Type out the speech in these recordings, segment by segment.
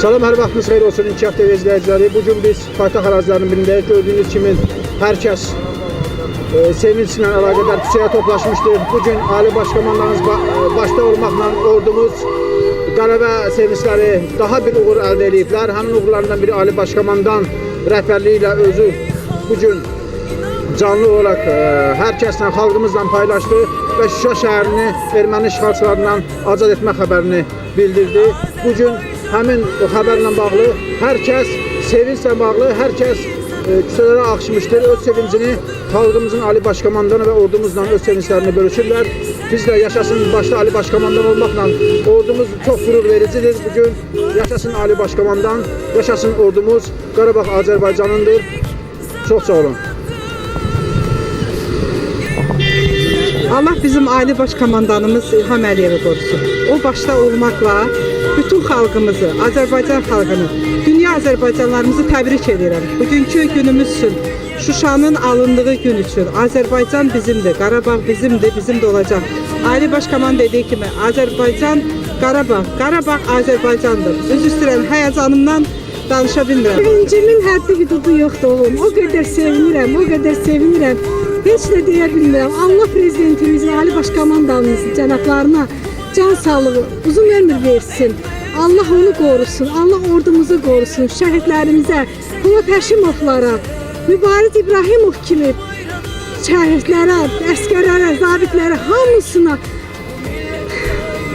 Salam, hər vaxtınız xeyir olsun İnkişaf TV izləyiciləri. Bu gün biz paytaxt ərazilərinin birindəyik. Gördüyünüz kimi hər kəs e, sevinçlə əlaqədar küçəyə toplaşmışdır. Bu gün Ali Baş Komandanımız ba e, başda olmaqla ordumuz qələbə sevincləri daha bir uğur əldə ediblər. Həmin uğurlarından biri Ali Baş Komandan rəhbərliyi ilə özü bu gün canlı olaraq e, hər kəslə, xalqımızla paylaşdı və Şuşa şəhərini erməni işğalçılarından azad etmə xəbərini bildirdi. Bu gün həmin xəbərlə bağlı hər kəs sevinclə bağlı, hər kəs e, küçələrə axışmışdır. Öz sevincini xalqımızın Ali Baş Komandanı və ordumuzla öz sevinclərini bölüşürlər. Biz də yaşasın başda Ali Baş Komandan olmaqla ordumuz çox qürur vericidir. Bu gün yaşasın Ali Baş Komandan, yaşasın ordumuz. Qarabağ Azərbaycanındır. Çox sağ olun. Allah bizim Ali Baş Komandanımız İlham Əliyev'i qorusun. O başta olmaqla bütün xalqımızı, Azərbaycan xalqını, dünya Azərbaycanlarımızı təbrik edirəm. Bugünkü günümüz üçün, Şuşanın alındığı gün üçün Azərbaycan bizimdir, Qarabağ bizimdir, bizim de olacaq. Ali Baş Komandan dediyi kimi Azərbaycan Qarabağ, Qarabağ Azərbaycandır. Üzr istəyirəm, həyəcanımdan danışa bilmirəm. Sevincimin həddi hüdudu yoxdur oğlum. O qədər sevinirəm, o qədər sevinirəm. Heç nə deyə bilmirəm. Allah prezidentimizin, Ali Baş Komandanımızın cənablarına can sağlığı, uzun ömür versin. Allah onu qorusun, Allah ordumuzu qorusun, şəhidlərimizə, Polat Həşimovlara, Mübariz İbrahimov kimi şəhidlərə, əskərlərə, zabitlərə hamısına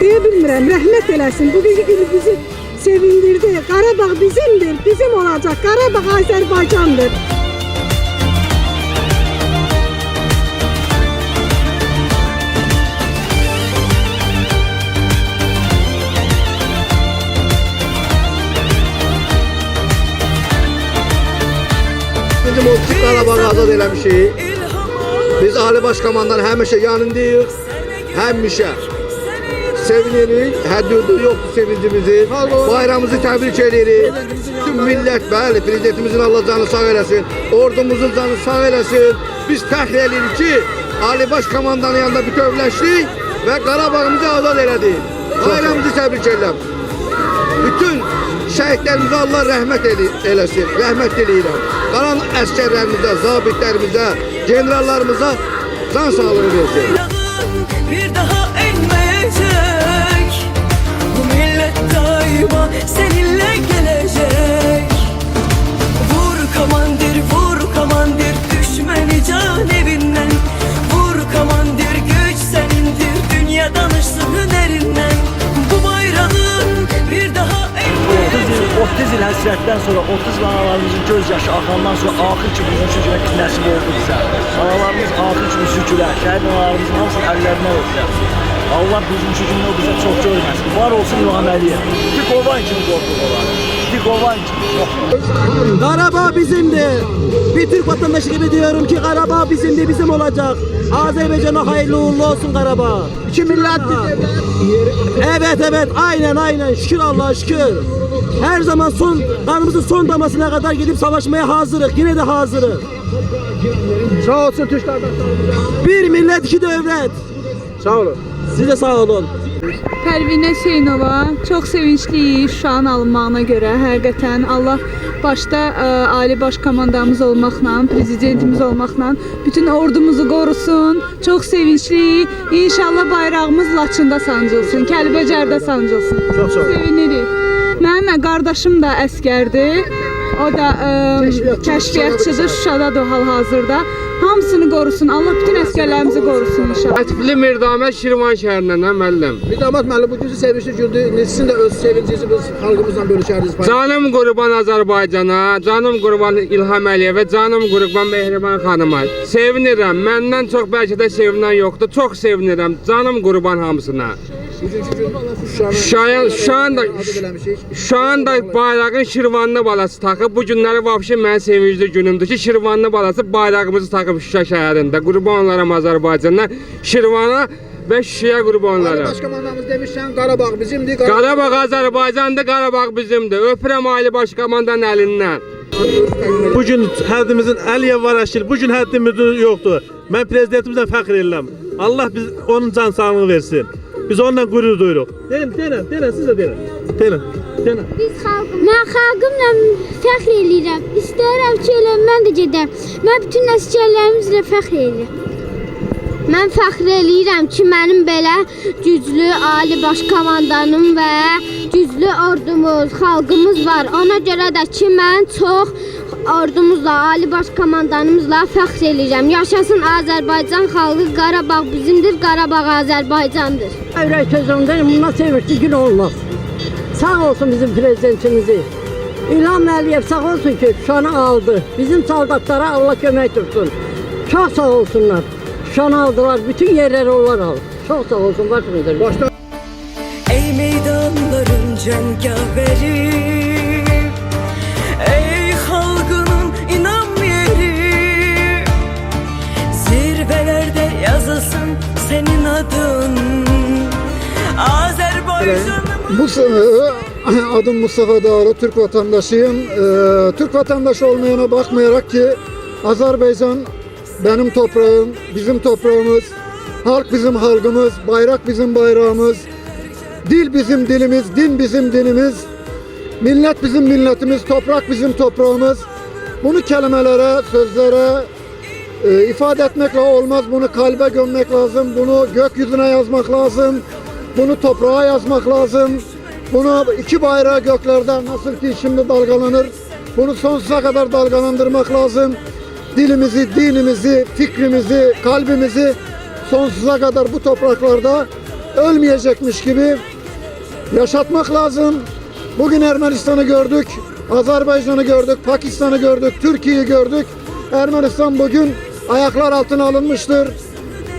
deyə bilmirəm, rəhmət eləsin. Bugünkü günü bizi sevindirdi. Qarabağ bizimdir, bizim olacaq. Qarabağ Azərbaycandır. Qarabağı azad eləmişik. Biz Ali Baş Komandan həmişə yanındayıq. Həmişə. Sevinirik. Həddi yoxdur sevincimizin. Bayramımızı təbrik edirik. Tüm millət, bəli, prezidentimizin Allah canı sağ eləsin. Ordumuzun canı sağ eləsin. Biz fəxr edirik ki, Ali Baş Komandanın yanında bütövləşdik və Qarabağımızı azad elədik. Bayramımızı təbrik edirəm. Bütün şəhidlərimizə Allah rəhmət eləsin. Rəhmət diləyirəm. Qalan əskərlərimizə, zabitlərimizə, generallarımıza can sağlığı versin. bir daha 30 yıl analarımızın göz yaşı axandan sonra axır ki bizim sürgülə nəsib oldu bizə. Analarımız axır ki sürgülə, şəhid analarımızın hamısını əllərinə öpdülər. Allah bizim sürgünü o bizə çox görməsin. Var olsun İlham Əliyev. Bir qovan kimi qorxuq olar. Karabağ bizimdir. Bir Türk vatandaşı gibi diyorum ki Karabağ bizimdir, bizim olacak. Azerbaycan'a hayırlı uğurlu olsun Karabağ. İki millət Evet evet aynen aynen şükür Allah'a şükür. Her zaman son kanımızın son damasına kadar gidip savaşmaya hazırız. Yine de hazırız. sağ olsun Türk. Bir millet iki devlet. Sağ olun. Siz de sağ olun. Pərvinə Hüseynova çox sevincliyik Şuşanın alınmağına görə. Həqiqətən Allah başda ə, Ali Baş Komandamız olmaqla, prezidentimiz olmaqla bütün ordumuzu qorusun. Çox sevincliyik. İnşallah bayrağımız Laçında sancılsın, Kəlbəcərdə sancılsın. Çox sağ olun. Sevinirik. Mənim qardaşım da əskərdir. O da ə, Kəşfiyyatçı, kəşfiyyatçıdır Şuşadadır hal-hazırda. Hamısını qorusun. Allah bütün əskərlərimizi qorusun inşallah. Ətibli Mirdamət Şirvan şəhərindən hə müəllim. Bir damat müəllim bu gün sevinçli gündür. Sizin də öz sevincinizi biz xalqımızla bölüşərdiniz. Canım qurban Azərbaycana, canım qurban İlham Əliyevə, canım qurban Mehriban xanıma. Sevinirəm. Məndən çox bəlkə də sevinən yoxdur. Çox sevinirəm. Canım qurban hamısına. Şuşanın Şayan şu anda azad eləmişik. şu anda bayrağın Şirvanlı balası taxıb. Bu günləri vəbşi mənim sevincli günümdür ki, Şirvanlı balası bayrağımızı taxıb Şuşa şəhərində. Qurban olaram Azərbaycandan. Şirvana və Şuşaya qurban Ali olaram. Baş Komandanımız demişsən Qarabağ bizimdir. Qarabağ Azərbaycandır, Qarabağ bizimdir. Öpürəm Ali Baş Komandanın əlindən. Bugün həddimizin Əliyev var əşkil. Bugün həddimizin yoxdur. Mən prezidentimizdən fəxr edirəm. Allah biz onun can sağlığı versin. Biz onunla gurur duyuruq. Deyin, deyin, deyin, siz də deyin. Deyin. Deyin. Biz xalqım. Mən xalqımla fəxr eləyirəm. İstəyirəm ki, elə mən də gedəm. Mən bütün nəticələrimizlə fəxr eləyirəm. Mən fəxr eləyirəm ki, mənim belə güclü ali baş komandanım və güclü ordumuz, xalqımız var. Ona görə də ki, mən çox ordumuzla, ali baş komandanımızla fəxr eləyirəm. Yaşasın Azərbaycan xalqı, Qarabağ bizimdir, Qarabağ Azərbaycandır. Ürək sözündə bundan sevinçli gün olmaz. Sağ olsun bizim prezidentimizi. İlham Əliyev sağ olsun ki Şuşanı aldı. Bizim soldatlara Allah kömək tutsun. Çok sağ olsunlar. Şuşanı aldılar. Bütün yerleri onlar aldı. Çok sağ olsun. Başınızdır. Başta Ey meydanların cengaveri Bu sene adım Mustafa Dağlı, Türk vatandaşıyım. Ee, Türk vatandaşı olmayana bakmayarak ki Azerbaycan benim toprağım, bizim toprağımız, halk bizim halkımız, bayrak bizim bayrağımız, dil bizim dilimiz, din bizim dinimiz, millet bizim milletimiz, toprak bizim toprağımız. Bunu kelimelere, sözlere e, ifade etmekle olmaz. Bunu kalbe gömmek lazım. Bunu gökyüzüne yazmak lazım. Bunu toprağa yazmak lazım. Bunu iki bayrağı göklerde nasıl ki şimdi dalgalanır. Bunu sonsuza kadar dalgalandırmak lazım. Dilimizi, dinimizi, fikrimizi, kalbimizi sonsuza kadar bu topraklarda ölmeyecekmiş gibi yaşatmak lazım. Bugün Ermenistan'ı gördük, Azerbaycan'ı gördük, Pakistan'ı gördük, Türkiye'yi gördük. Ermenistan bugün ayaklar altına alınmıştır.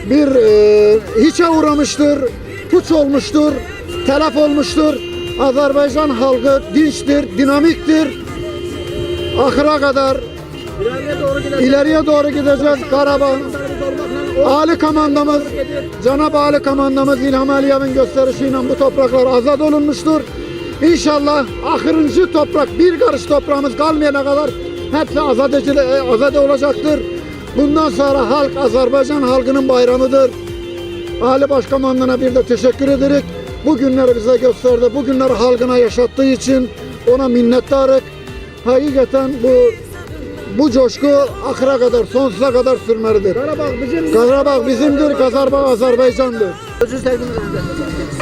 Bir e, hiçe uğramıştır, puç olmuştur, telef olmuştur. Azerbaycan halkı dinçtir, dinamiktir. Ahıra kadar ileriye doğru gideceğiz. Karabağ Ali komandamız, Cenab-ı Ali komandamız İlham Aliyev'in gösterişiyle bu topraklar azad olunmuştur. İnşallah ahırıncı toprak, bir karış toprağımız kalmayana kadar hepsi azad, edile- olacaktır. Bundan sonra halk Azerbaycan halkının bayramıdır. Ali Başkomandan'a bir de teşekkür ederek bu günleri bize gösterdi. Bu günleri halkına yaşattığı için ona minnettarık. Hakikaten bu bu coşku ahıra kadar, sonsuza kadar sürmelidir. Karabağ bizim Karabağ bizimdir, Karabağ Azerbaycan'dır. Özür dilerim.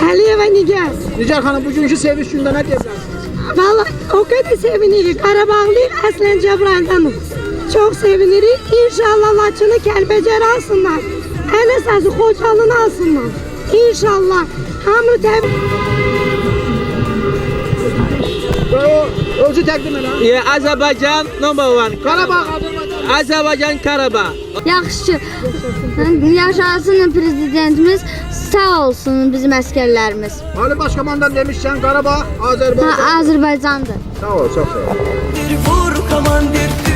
Əliyevə Nigar. Nigar Hanım bugünkü sevinç günde ne diyeceksiniz? Vallahi o kadar sevinirik. Qarabağlıyıq, əslən Cəbrayıldanıq. Çox sevinirik. İnşallah Laçını Kəlbəcər alsınlar. Ən əsası Xocalını alsınlar. İnşallah. Ve o özü təqdim elə. Yeah, Azerbaycan number one. Karabağ Azerbaycan. Karabağ. Yaxşı. Yaşasın prezidentimiz. Sağ olsun bizim əsgərlərimiz. Ali Başkomandan demişsen Karabağ Azerbaycan. Ha, Azərbaycandır. Sağ ol, çok sağ ol. bir vur komandir